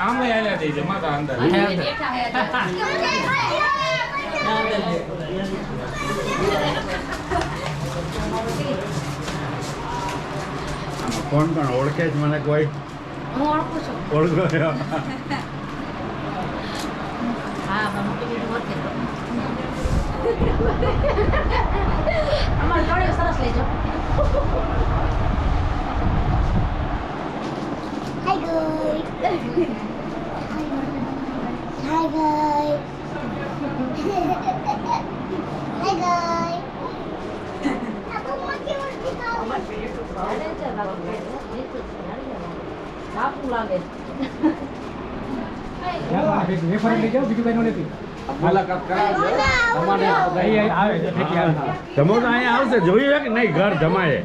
આમ છે માતા અંદર કોણ કોણ ઓળખે જ મને કોઈ? હું ઓળખું છું. ઓળખો હા મારું ઓળખે અમારે જોડે સરસ લેજો guys. Hi guys. Aku mau cium બાપુ લાગે મુલાકાત કરાવજો તમારે આવે છે તમે તો અહીંયા આવશે. જોયું કે નહીં? ઘર જમાય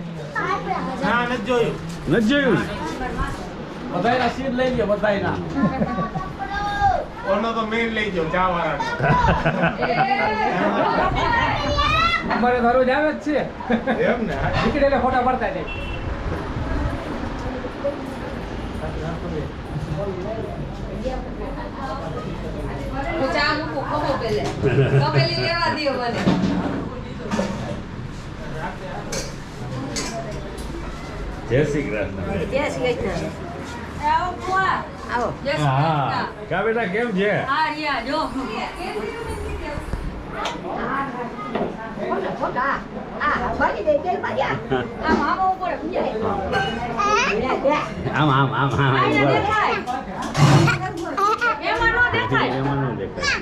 ના નથી જોયું. નથી જોયું? બધાયના સીટ લઈ લ્યો બધાયના. ઓનો તો મેન લઈ જાઓ ચા અમારે દરરોજ આવે જ છે. એમ ને? ટિકિટ એટલે ફોટા પડતા જાય. હું ચા મૂકું ખમો પેલે તો લેવા દ્યો મને. જય શ્રી કૃષ્ણ. જય શ્રી કૃષ્ણ. આવો ફુવા આવો. જય શ્રી કૃષ્ણ. કા બેટા કેમ છે? હા રિયા જો. દે આમ આમ આમ આમ અહીંયા બરાબર. દેખાય એમાં નો દેખાય એમાં ન દેખાય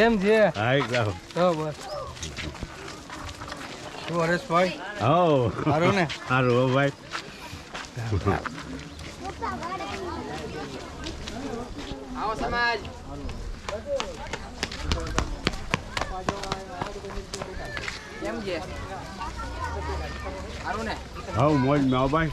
કેમ છે? હાય ગ્રાહક તો બસ. શું હરેશભાઈ હો સારું ને? સારું હો ભાઈ. આવો સમાજ. કેમ છે? સારું ને? હવ મોજમાં ભાઈ.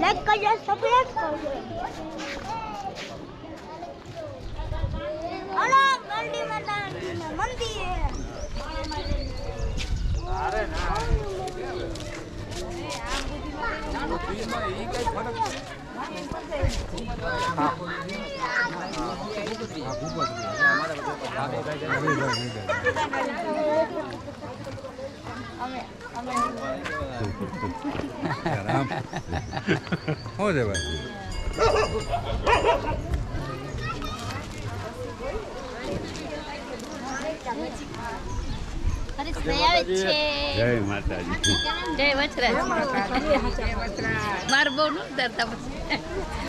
લાઈક કરજો સબસ્ક્રાઇબ કરજો હલો ગરડી માતાજીના મંદિર અરે ના ચાલો ફ્રીજમાં ઈ કઈ ફરક શું છે ભાઈ? જય માતાજી. જય મારે બહુ ન ઉતરતા પછી.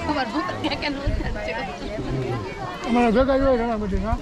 અમારે બહુ ક્યાં ક્યાં ઉતરશે અમારા ભેગા હોય ઘણા બધી હા?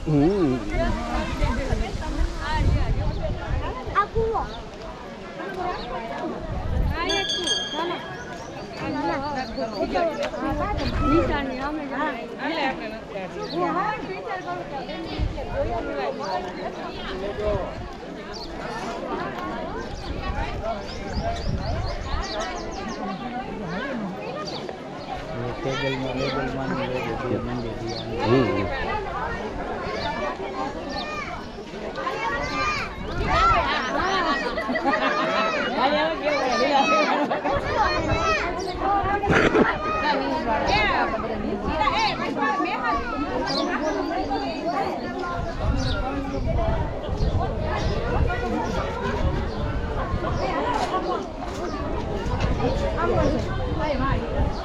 टेबल में लेबल मान ले दिया मैंने दिया Yeah. I'm going to play my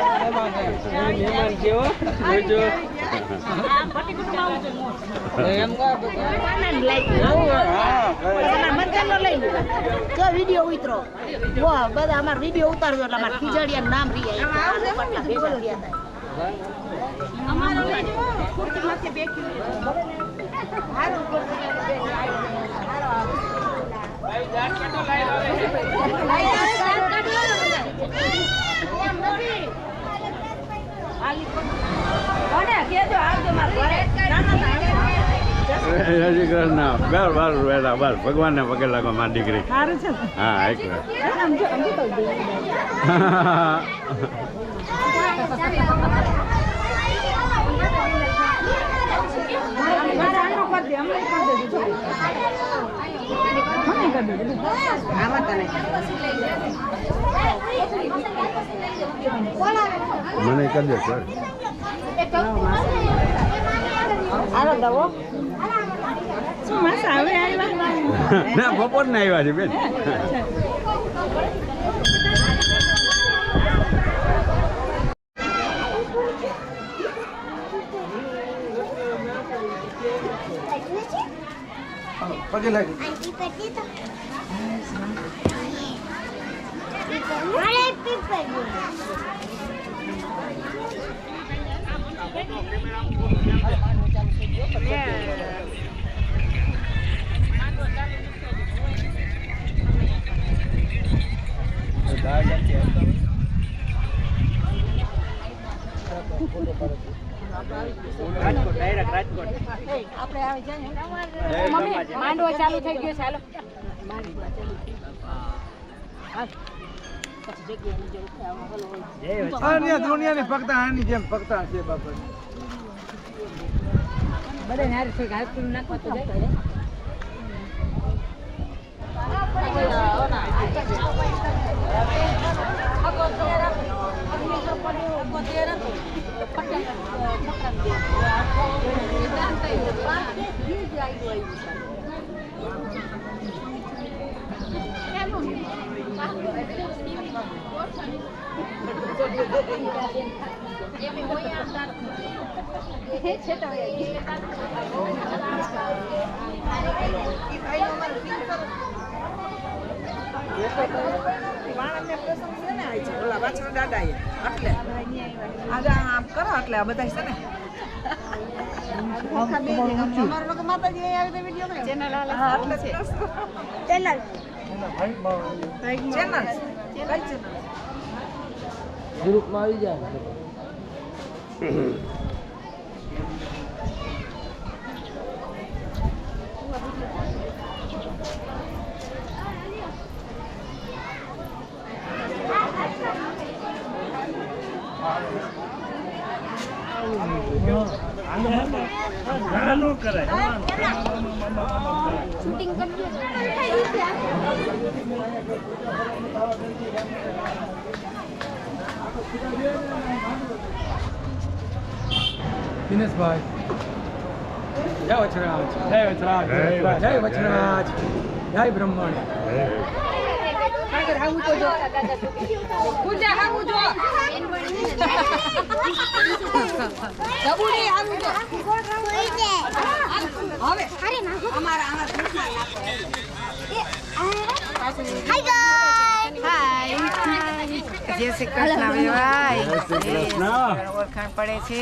મહેમાન કેવો જોજો એમ વીડિયો ઉતરો વાહ બધા અમાર વીડિયો ઉતારજો એટલે અમાર ખીજડીયા નામ કોને કેજો આવજો મારા ઘરે ના ના ના જય શ્રી કૃષ્ણ. બર બર વેલા બસ ભગવાનને પગે લાગો મારી દીકરી. હા એક મને કરી દે આમાં તને મને કરી દે સર આનો દવો. ના બપોર ને આવ્યા છે બેન. પગે લાગી. પીપર ચાલુ થઈ ગયું છે અન્ય દુનિયાની ફક્ત આની જેમ ફક્ત છે બાપા બધા હારે થોડીક હાથ નાખવા તો જાય વાણંદને પ્રસંગ છે ને આ છે ઓલા વાછડા દાદા એ એટલે આગળ આમ કરો એટલે આ બધા છે ને અમારો લોકો માતાજી અહીં આવી તો વીડિયો કરે ચેનલ હા એટલે છે ચેનલ ચેનલ કઈ ચેનલ ગ્રુપમાં આવી જાય શૂટિંગ કરજો દિનેશભાઈ જય વચરાજ જય વચરાજ જય વચરાજ જય બ્રહ્મણ પૂજા આવું જો હવે નાખો અમારા આમાં હાય ગાઈસ હાય જય શ્રી કૃષ્ણ કૃષ્ણ. ઓળખાણ પડે છે.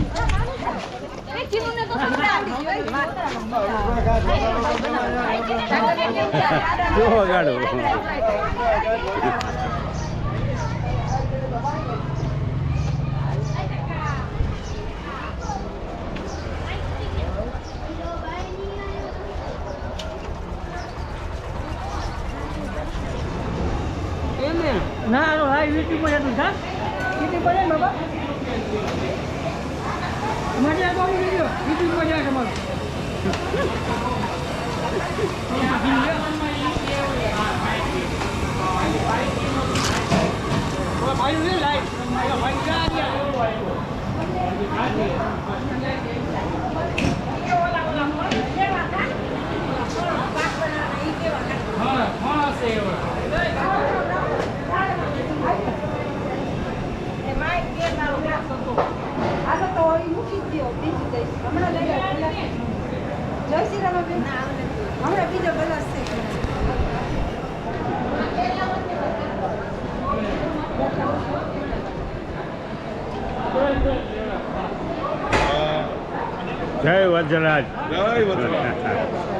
है જો વગાડું ના હા યુટ્યુબ પર એટલું હા યુટ્યુબ પર બાબા મજા તો વીડિયો યુટ્યુબ પર જાય તમારો ભાઈ ને લાઈટ ભાઈ ક્યાં હા હા સેવા હાલો તો એ મૂકી જ દ્યો, બીજું દઈશ. હમણાં બીજો ગ્લાસ છે જય વજરાજ જય વચરાજ.